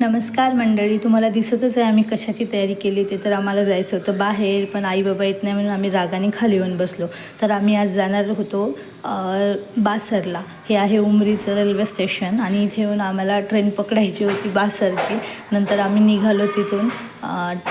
नमस्कार मंडळी तुम्हाला दिसतच आहे आम्ही कशाची तयारी केली ते तर आम्हाला जायचं होतं बाहेर पण आई बाबा येत नाही म्हणून आम्ही रागाने खाली येऊन बसलो. तर आम्ही आज जाणार होतो बासरला. हे आहे उमरीचं रेल्वे स्टेशन आणि इथे येऊन आम्हाला ट्रेन पकडायची होती बासरची. नंतर आम्ही निघालो तिथून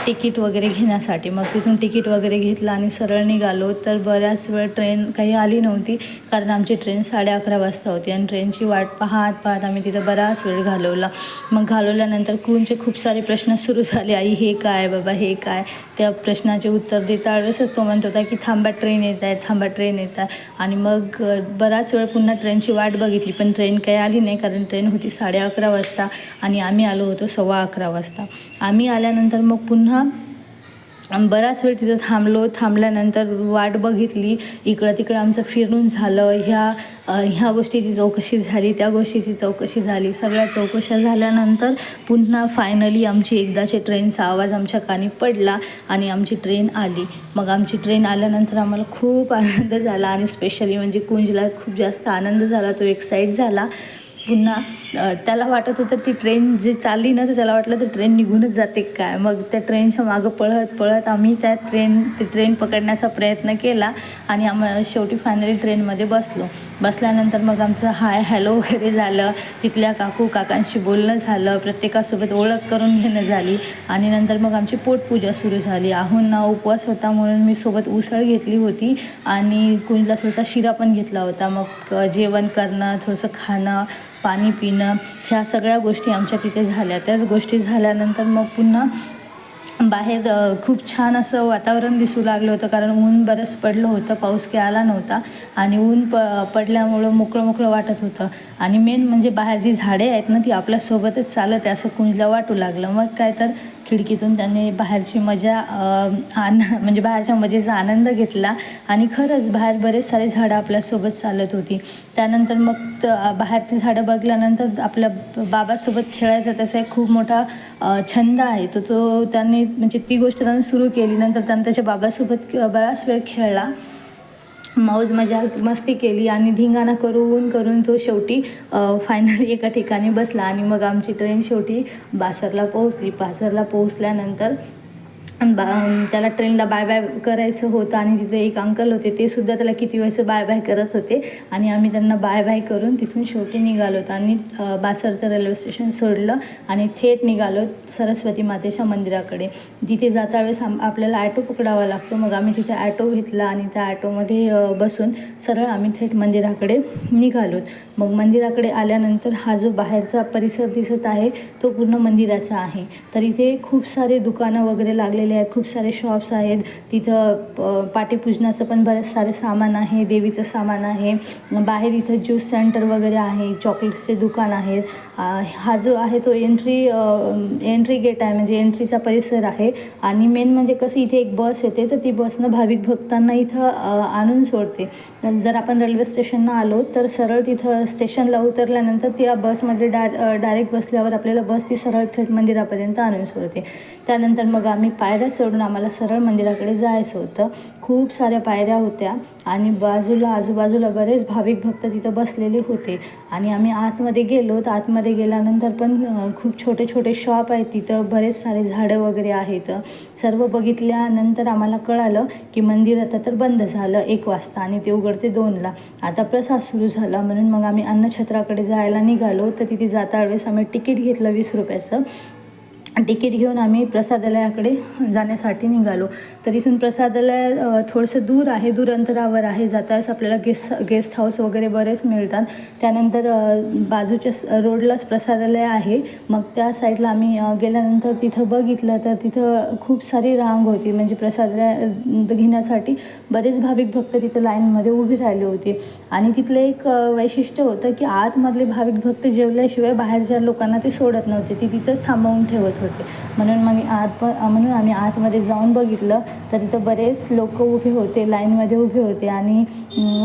तिकीट वगैरे घेण्यासाठी. मग तिथून तिकीट वगैरे घेतलं आणि सरळ निघालो. तर बऱ्याच वेळ ट्रेन काही आली नव्हती कारण आमची ट्रेन साडे अकरा वाजता होती आणि ट्रेनची वाट पाहत पाहत आम्ही तिथं बराच वेळ घालवला. मग घालवल्यानंतर कूनचे खूप सारे प्रश्न सुरू झाले. आई हे काय? बाबा हे काय? त्या प्रश्नाचे उत्तर देता वेळेसच तो म्हणत होता की थांबा ट्रेन येत आहे थांबा ट्रेन येत आहे. आणि मग बराच वेळ पुन्हा ट्रेनची वाट बघितली पण ट्रेन काही आली नाही कारण ट्रेन होती साडे अकरा वाजता आणि आम्ही आलो होतो सव्वा अकरा वाजता. आम्ही आल्यानंतर मग पुन्हा बराच वेळ तिथं थांबलो. थांबल्यानंतर वाट बघितली. इकडं तिकडं आमचं फिरून झालं. ह्या ह्या गोष्टीची चौकशी झाली त्या गोष्टीची चौकशी झाली. सगळ्या चौकशा झाल्यानंतर पुन्हा फायनली आमची एकदाची ट्रेनचा आवाज आमच्या कानी पडला आणि आमची ट्रेन आली. मग आमची ट्रेन आल्यानंतर आम्हाला खूप आनंद झाला आणि स्पेशली म्हणजे कुंजला खूप जास्त आनंद झाला. तो एक्साईट झाला. पुन्हा त्याला वाटत होतं ती ट्रेन जे चालली ना तर त्याला वाटलं तर ट्रेन निघूनच जाते काय? मग त्या ट्रेनच्या मागं पळत पळत आम्ही त्या ट्रेन ती ट्रेन पकडण्याचा प्रयत्न केला आणि आम शेवटी फायनली ट्रेनमध्ये बसलो. बसल्यानंतर मग आमचं हाय हॅलो वगैरे झालं. तिथल्या काकू काकांशी बोलणं झालं. प्रत्येकासोबत ओळख करून घेणं झाली. आणि नंतर मग आमची पोटपूजा सुरू झाली. आहूंना उपवास होता म्हणून मी सोबत उसळ घेतली होती आणि कुणीला थोडासा शिरा पण घेतला होता. मग जेवण करणं थोडंसं खाणं पाणी पिणं ह्या सगळ्या गोष्टी आमच्या तिथे झाल्या. त्याच गोष्टी झाल्यानंतर मग पुन्हा बाहेर खूप छान असं वातावरण दिसू लागलं होतं कारण ऊन बरंच पडलं होतं पाऊस काही आला नव्हता आणि ऊन प पडल्यामुळं मोकळं मोकळं वाटत होतं. आणि मेन म्हणजे बाहेर जी झाडे आहेत ना ती आपल्यासोबतच चालत आहे असं कुंजला वाटू लागलं. मग काय तर खिडकीतून त्यांनी बाहेरची मजा आन म्हणजे बाहेरच्या मजेचा आनंद घेतला. आणि खरंच बाहेर बरेच सारे झाडं आपल्यासोबत चालत होती. त्यानंतर मग त बाहेरची झाडं बघल्यानंतर आपल्या बाबासोबत खेळायचा त्याचा एक खूप मोठा छंद आहे. तो तो त्यांनी म्हणजे ती गोष्ट त्यानं सुरू केली. नंतर त्यानं त्याच्या बाबासोबत बराच वेळ खेळला. मौज मजा मस्ती केली आणि धिंगाणा करून करून तो शेवटी फायनली एका ठिकाणी बसला आणि मग आमची ट्रेन शेवटी बासरला पोहोचली. बासरला पोहोचल्यानंतर बा त्याला ट्रेनला बाय बाय करायचं होतं आणि तिथे एक अंकल होते ते सुद्धा त्याला किती वेळेस बाय बाय करत होते. आणि आम्ही त्यांना बाय बाय करून तिथून शेवटी निघालो होतो आणि बासरचं रेल्वे स्टेशन सोडलं आणि थेट निघालो सरस्वती मातेच्या मंदिराकडे. तिथे जाता वेळेस आम आपल्याला ॲटो पकडावा लागतो. मग आम्ही तिथे ॲटो घेतला आणि त्या ॲटोमध्ये बसून सरळ आम्ही थेट मंदिराकडे निघालो. मग मंदिराकडे आल्यानंतर हा जो बाहेरचा परिसर दिसत आहे तो पूर्ण मंदिराचा आहे. तर इथे खूप सारे दुकानं वगैरे लागलेले आहेत खूप सारे शॉप्स आहेत. तिथं प- पाटीपूजनाचं पण बरेच सारे सामान आहे देवीचं सामान आहे. बाहेर इथं ज्यूस सेंटर वगैरे आहे चॉकलेट्सचे दुकान आहेत. हा जो आहे तो एंट्री एंट्री गेट आहे म्हणजे एंट्रीचा परिसर आहे. आणि मेन म्हणजे कसं इथे एक बस येते तर ती बसनं भाविक भक्तांना इथं आणून सोडते. जर आपण रेल्वे स्टेशनला आलो तर सरळ तिथं स्टेशनला उतरल्यानंतर त्या बसमध्ये डा डायरेक्ट बसल्यावर आपल्याला बस ती सरळ थेट मंदिरापर्यंत आणून सोडते. त्यानंतर मग आम्ही पाय पायऱ्या सोडून आम्हाला सरळ मंदिराकडे जायचं होतं. खूप साऱ्या पायऱ्या होत्या आणि बाजूला आजूबाजूला बरेच भाविक भक्त तिथं बसलेले होते. आणि आम्ही आतमध्ये गेलो. तर आतमध्ये गेल्यानंतर पण खूप छोटे छोटे शॉप आहेत तिथं. बरेच सारे झाडं वगैरे आहेत. सर्व बघितल्यानंतर आम्हाला कळालं की मंदिर आता तर बंद झालं एक वाजता आणि ते उघडते दोनला. आता प्रसाद सुरू झाला. म्हणून मग आम्ही अन्नछत्राकडे जायला निघालो. तर तिथे जाता वेळेस आम्ही तिकीट घेतलं वीस रुपयाचं. तिकीट घेऊन आम्ही प्रसादालयाकडे जाण्यासाठी निघालो. तर इथून प्रसादालय थोडंसं दूर आहे दूर अंतरावर आहे जाताच आपल्याला गेस्ट गेस्ट हाऊस वगैरे बरेच मिळतात. त्यानंतर बाजूच्या स- रोडलाच प्रसादालय आहे. मग त्या साईडला आम्ही गेल्यानंतर तिथं बघितलं तर तिथं खूप सारी रांग होती. म्हणजे प्रसादालय घेण्यासाठी बरेच भाविक भक्त तिथं लाईनमध्ये उभे राहिले होते. आणि तिथलं एक वैशिष्ट्य होतं की आतमधले भाविक भक्त जेवल्याशिवाय बाहेरच्या लोकांना ते सोडत नव्हते. ती तिथंच थांबवून ठेवत होते. म्हणून मग आत म्हणून आम्ही आतमध्ये जाऊन बघितलं तर तिथं बरेच लोक उभे होते लाईनमध्ये उभे होते आणि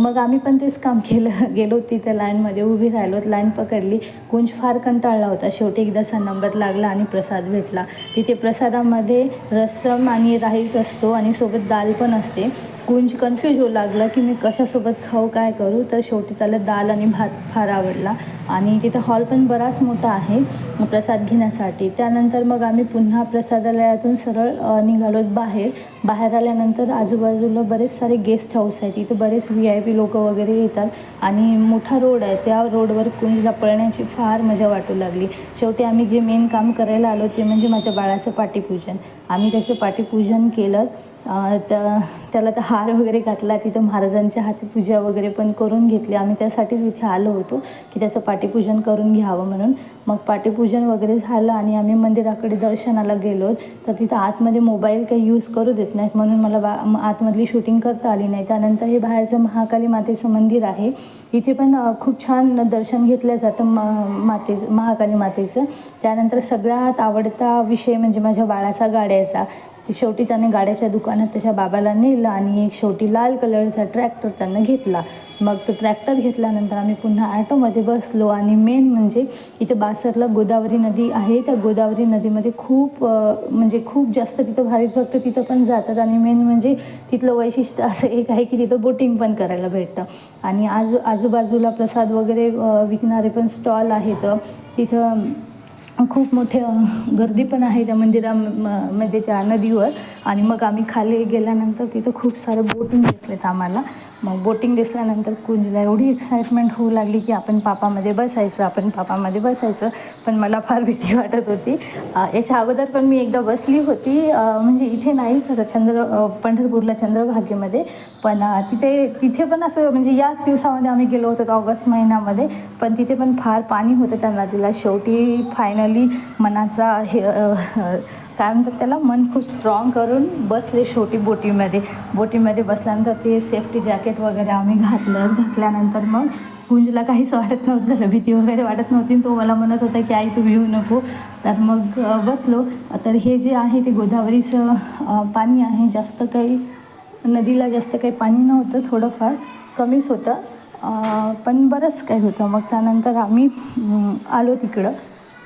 मग आम्ही पण तेच काम केलं गेलो तिथं लाईनमध्ये उभी राहिलो लाईन पकडली. कुंज फार कंटाळला होता. शेवटी एकदाचा नंबर लागला आणि प्रसाद भेटला. तिथे प्रसादामध्ये रस्सम आणि राईस असतो आणि सोबत दाल पण असते. गुंज कन्फ्यूज होऊ लागला की मी कशासोबत खाऊ काय करू? तर शेवटी त्याला दाल आणि भात फार आवडला. आणि तिथं हॉल पण बराच मोठा आहे प्रसाद घेण्यासाठी. त्यानंतर मग आम्ही पुन्हा प्रसादालयातून सरळ निघालो निघालोत बाहेर. बाहेर आल्यानंतर आजूबाजूला बरेच सारे गेस्ट हाऊस आहेत. इथं बरेच व्ही आय पी लोकं वगैरे येतात. आणि मोठा रोड आहे. त्या रोडवर कुंजला पळण्याची फार मजा वाटू लागली. शेवटी आम्ही जे मेन काम करायला आलो ते म्हणजे माझ्या बाळाचं पाटीपूजन आम्ही त्याचं पाटीपूजन केलं. त्या त्याला तर हार वगैरे घातला तिथं महाराजांच्या हाती पूजा वगैरे पण करून घेतली. आम्ही त्यासाठीच इथे आलो होतो की त्याचं पाटीपूजन करून घ्यावं म्हणून. मग पाटीपूजन वगैरे झालं आणि आम्ही मंदिराकडे दर्शनाला गेलो. तर तिथं आतमध्ये मोबाईल काही यूज करू देत नाहीत म्हणून मला बा आतमधली शूटिंग करता आली नाही. त्यानंतर हे बाहेरचं महाकाली मातेचं मंदिर आहे. इथे पण खूप छान दर्शन घेतलं जातं म मातेचं महाकाली मातेचं. त्यानंतर सगळ्यात आवडता विषय म्हणजे माझ्या बाळाचा गाड्याचा. शेवटी त्याने गाड्याच्या दुकानात त्याच्या बाबाला नेलं आणि एक शेवटी लाल कलरचा ट्रॅक्टर त्यानं घेतला. मग तो ट्रॅक्टर घेतल्यानंतर आम्ही पुन्हा ॲटोमध्ये बसलो आणि मेन म्हणजे इथे बासरला गोदावरी नदी आहे. त्या गोदावरी नदीमध्ये खूप म्हणजे खूप जास्त तिथं भाविक भक्त तिथं पण जातात आणि मेन म्हणजे तिथलं वैशिष्ट्य असं एक आहे की तिथं बोटिंग पण करायला भेटतं. आणि आजू आजूबाजूला प्रसाद वगैरे विकणारे पण स्टॉल आहेत. तिथं खूप मोठे गर्दी पण आहे त्या मंदिरा म्हणजे त्या नदीवर. आणि मग आम्ही खाली गेल्यानंतर तिथं खूप सारं बोटिंग दिसलेत आम्हाला. मग बोटिंग दिसल्यानंतर कुंजला एवढी एक्साइटमेंट होऊ लागली की आपण पापामध्ये बसायचं आपण पापामध्ये बसायचं. पण मला फार भीती वाटत होती. याच्या अगोदर पण मी एकदा बसली होती. म्हणजे इथे नाही खरं चंद्र पंढरपूरला चंद्रभागेमध्ये. पण तिथे तिथे पण असं म्हणजे याच दिवसामध्ये आम्ही गेलो होतो ऑगस्ट महिन्यामध्ये. पण तिथे पण फार पाणी होतं त्या नदीला. शेवटी फायनली मनाचा हे काय म्हणतात त्याला? मन खूप स्ट्रॉंग करून बसले शेवटी बोटीमध्ये. बोटीमध्ये बसल्यानंतर ते सेफ्टी जॅकेट वगैरे आम्ही घातलं. घातल्यानंतर मग कुंजला काहीच वाटत नव्हतं. त्याला भीती वगैरे वाटत नव्हती. तो मला म्हणत होता की आई तू भिवू नको. तर मग बसलो. तर हे जे आहे ते गोदावरीचं पाणी आहे. जास्त काही नदीला जास्त काही पाणी नव्हतं. थोडंफार कमीच होतं. पण बरंच काही होतं. मग त्यानंतर आम्ही आलो तिकडं.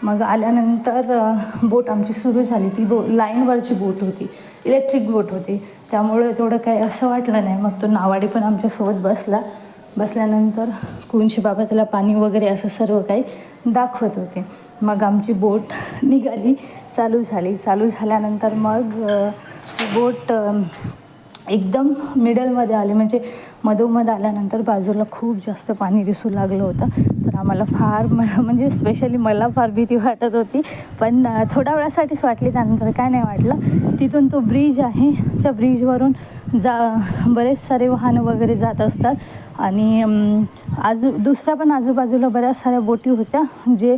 मग आल्यानंतर बोट आमची सुरू झाली. ती बो लाईनवरची बोट होती. इलेक्ट्रिक बोट होती. त्यामुळे तेवढं काही असं वाटलं नाही. मग तो नावाडी पण आमच्यासोबत बसला. बसल्यानंतर कुंशी बाबा त्याला पाणी वगैरे असं सर्व काही दाखवत होते. मग आमची बोट निघाली. चालू झाली. चालू झाल्यानंतर मग बोट एकदम मिडलमध्ये आले. म्हणजे मधोमध आल्यानंतर बाजूला खूप जास्त पाणी दिसू लागलं होतं. तर आम्हाला फार म म्हणजे स्पेशली मला फार भीती वाटत होती. पण थोड्या वेळासाठीच वाटली. त्यानंतर काय नाही वाटलं. तिथून तो ब्रिज आहे. त्या ब्रिजवरून जा बरेच सारे वाहनं वगैरे जात असतात. आणि आजू दुसऱ्या पण आजूबाजूला बऱ्याच साऱ्या बोटी होत्या. जे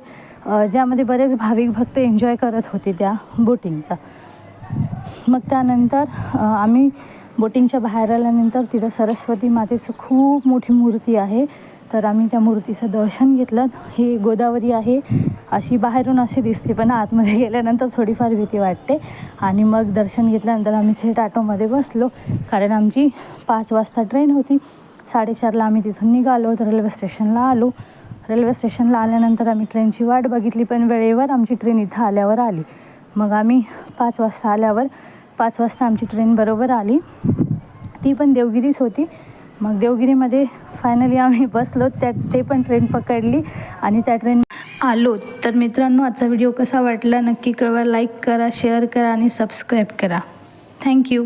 ज्यामध्ये बरेच भाविक भक्त एन्जॉय करत होते त्या बोटिंगचा मग त्यानंतर आम्ही बोटिंगच्या बाहेर आल्यानंतर तिथं सरस्वती मातेचं खूप मोठी मूर्ती आहे. तर आम्ही त्या मूर्तीचं दर्शन घेतलं. ही गोदावरी आहे. अशी बाहेरून अशी दिसते पण आतमध्ये गेल्यानंतर थोडीफार भीती वाटते. आणि मग दर्शन घेतल्यानंतर आम्ही थेट ऑटोमध्ये बसलो. कारण आमची पाच वाजता ट्रेन होती. साडेचारला आम्ही तिथून निघालो. तर रेल्वे स्टेशनला आलो. रेल्वे स्टेशनला आल्यानंतर आम्ही ट्रेनची वाट बघितली पण वेळेवर आमची ट्रेन इथं आल्यावर आली. मग आम्ही पाच वाजता आल्यावर पाच वाजता आमची ट्रेन बरोबर आली. ती पण देवगिरीच होती. मग देवगिरीमध्ये फायनली आम्ही बसलो. त्या ते पण ट्रेन पकडली आणि त्या ट्रेन आलो. तर मित्रांनो आजचा व्हिडिओ कसा वाटला नक्की कळवा. लाईक करा शेअर करा आणि सबस्क्राईब करा. थँक्यू